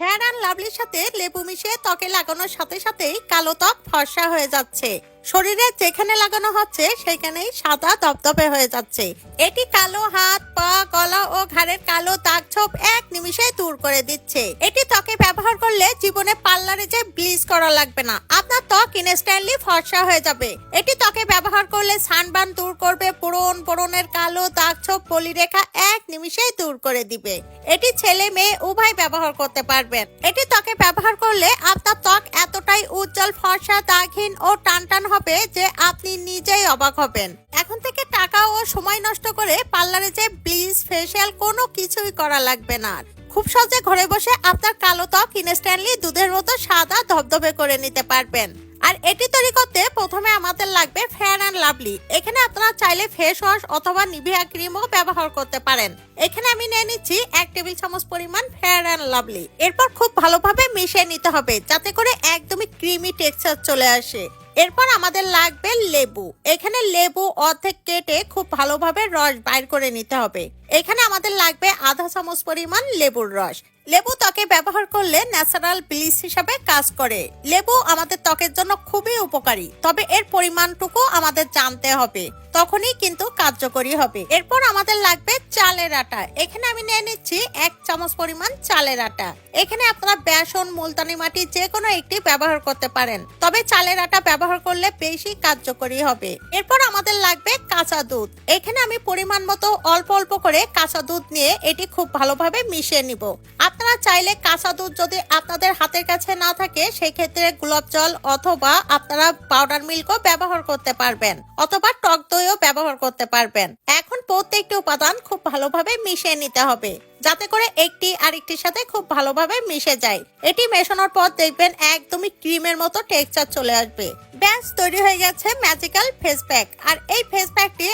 Fair and লাভলির সাথে লেবু মিশিয়ে ত্বকে লাগানোর সাথে সাথেই কালো ত্বক ফর্সা হয়ে যাচ্ছে। শরীরে যেখানে লাগানো হচ্ছে, সেখানেই সাদা দপদপে হয়ে যাচ্ছে। এটি কালো হাত, পা, গলা ও ঘাড়ের কালো দাগ ছোপ এক নিমিষে দূর করে দিচ্ছে। এটি ত্বকে ব্যবহার করলে জীবনে পার্লারে যে ব্লিচ করা লাগবে না, আপনার ত্বক ইনস্ট্যান্টলি ফর্সা হয়ে যাবে। এটি ত্বকে ব্যবহার করলে সানবার্ন দূর করবে, পুরন পুরনের কালো দাগ ছোপ বলিরেখা এক নিমিষেই দূর করে দিবে। এটি ছেলে মেয়ে উভয় ব্যবহার করতে পারবেন। এটি ত্বকে ব্যবহার করলে আপনার ত্বক এতটাই উজ্জ্বল, ফর্সা, দাগহীন ও টানটান হবে যে আপনি নিজেই অবাক হবেন। এখন থেকে টাকা ও সময় নষ্ট করে পার্লারে যে ব্লিচ ফেসিয়াল কোনো কিছুই করা লাগবে না। খুব সহজে ঘরে বসে আপনার কালো ত্বক, ইনস্ট্যান্টলি দুধের মতো সাদা ধবধবে করে নিতে পারবেন। আর এটি তৈরি করতে প্রথমে আমাদের লাগবে ফেয়ার অ্যান্ড লাভলি। এখানে আপনারা চাইলে ফেস ওয়াশ অথবা নিভিয়া ক্রিমও ব্যবহার করতে পারেন। এখানে আমি নিয়ে নিচ্ছি এক টেবিল চামচ পরিমাণ ফেয়ার অ্যান্ড লাভলি। এরপর খুব ভালোভাবে মিশিয়ে নিতে হবে, যাতে করে একদমই ক্রিমি টেক্সচার চলে আসে। এরপর আমাদের লাগবে লেবু। এখানে লেবু অর্ধেক কেটে খুব ভালোভাবে রস বাইর করে নিতে হবে। এখানে আমাদের লাগবে আধা চামচ পরিমাণ লেবুর রস। লেবু ত্বকে ব্যবহার করলে ন্যাচারাল ব্লিচ হিসাবে কাজ করে। লেবু আমাদের ত্বকের জন্য খুবই উপকারী, তবে এর পরিমাণটুকু আমাদের জানতে হবে, তখনই কিন্তু কার্যকরী হবে। এরপর আমাদের লাগবে চালের আটা। এখানে আমি নিয়ে নিচ্ছি এক চামচ পরিমাণ চালের আটা। এখানে আপনারা বেসন, মুলতানি মাটি যে কোনো একটি ব্যবহার করতে পারেন, তবে চালের আটা ব্যবহার করলে বেশি কার্যকরী হবে। এরপর আমাদের লাগবে কাঁচা দুধ। এখানে আমি পরিমাণ মতো অল্প অল্প করে কাঁচা দুধ নিয়ে এটি খুব ভালোভাবে মিশিয়ে নিব। আপনারা চাইলে কাঁচা দুধ যদি আপনাদের হাতের কাছে না থাকে সেই ক্ষেত্রে গোলাপ জল অথবা আপনারা পাউডার মিল্কও ব্যবহার করতে পারবেন, অথবা টক দইও ব্যবহার করতে পারবেন। এখন প্রত্যেকটি উপাদান খুব ভালোভাবে মিশিয়ে নিতে হবে, যাতে করে একটি আরেকটির সাথে খুব ভালোভাবে মিশে যায়। এটি মেশানোর পর দেখবেন একদমই ক্রিমের মতো টেক্সচার চলে আসবে। ব্যাস, তৈরি হয়ে গেছে ম্যাজিক্যাল ফেস প্যাক আর এই ফেস প্যাকটি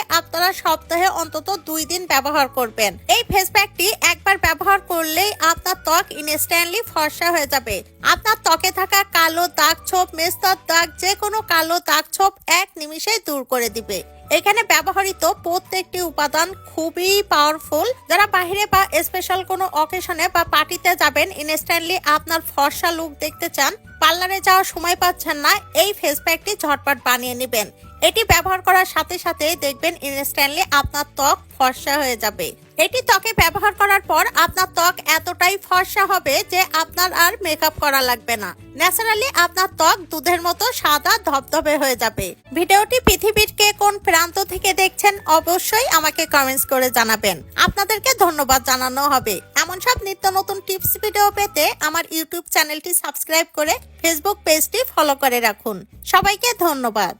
আপনারা সপ্তাহে অন্তত দুই দিন ব্যবহার করবেন। এই ফেস প্যাকটি একবার ব্যবহার করলেই আপনার ত্বক ইনস্ট্যান্টলি ফর্সা হয়ে যাবে। আপনার ত্বকে থাকা কালো দাগ ছোপ, মেস্তর দাগ যে কোনো কালো দাগ ছোপ এক নিমিষেই দূর করে দিবে। এখানে ব্যবহৃত প্রত্যেকটি উপাদান খুবই পাওয়ারফুল যারা বাইরে বা স্পেশাল কোনো অকেশনে বা পার্টিতে যাবেন ইনস্ট্যান্টলি আপনার ফর্সা লুক দেখতে চান পার্লারে যাওয়ার সময় পাচ্ছেন না, এই ফেস প্যাকটি ঝটপট বানিয়ে নেবেন। এটি ব্যবহার করার সাথে সাথে দেখবেন ইনস্ট্যান্টলি আপনার ত্বক ফর্সা হয়ে যাবে। এটি ত্বকে ব্যবহার করার পর আপনার ত্বক এতটাই ফর্সা হবে যে আপনার আর মেকআপ করা লাগবে না। ন্যাচারালি আপনার ত্বক দুধের মতো সাদা ধবধবে হয়ে যাবে। ভিডিওটি পৃথিবীর কে কোন প্রান্ত থেকে দেখছেন অবশ্যই আমাকে কমেন্টস করে জানাবেন। আপনাদেরকে ধন্যবাদ জানানো হবে। এমন সব নিত্য নতুন টিপস ভিডিও পেতে আমার ইউটিউব চ্যানেলটি সাবস্ক্রাইব করে ফেসবুক পেজটি ফলো করে রাখুন। সবাইকে ধন্যবাদ।